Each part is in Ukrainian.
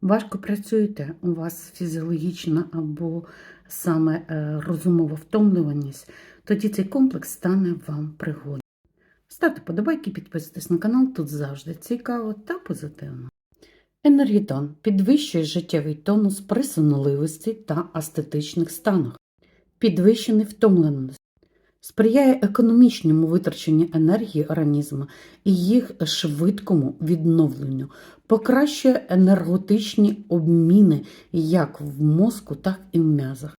Важко працюєте, у вас фізіологічна або саме е, розумова втомлюваність, тоді цей комплекс стане вам пригодом. Ставте подобайки, підписуйтесь на канал, тут завжди цікаво та позитивно. Енергітон підвищує життєвий тонус при сонливості та астетичних станах, підвищений втомленості, сприяє економічному витраченню енергії організму і їх швидкому відновленню, покращує енергетичні обміни як в мозку, так і в м'язах.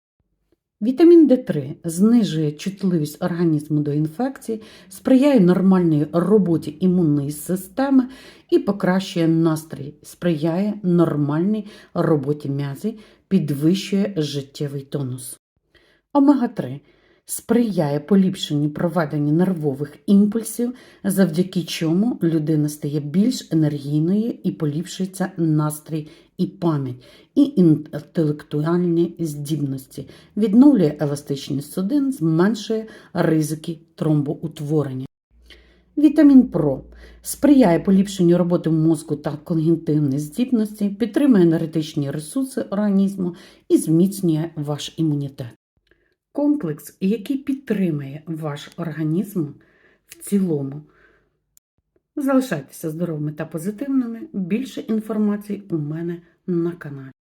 Вітамін D3 знижує чутливість організму до інфекцій, сприяє нормальній роботі імунної системи і покращує настрій, сприяє нормальній роботі м'язів, підвищує життєвий тонус. Омега-3 сприяє поліпшенню проведення нервових імпульсів, завдяки чому людина стає більш енергійною і поліпшується настрій і пам'ять, і інтелектуальні здібності, відновлює еластичність судин, зменшує ризики тромбоутворення. Вітамін ПРО сприяє поліпшенню роботи мозку та когнітивної здібності, підтримує енергетичні ресурси організму і зміцнює ваш імунітет. Комплекс, який підтримує ваш організм в цілому. Залишайтеся здоровими та позитивними. Більше інформації у мене на каналі.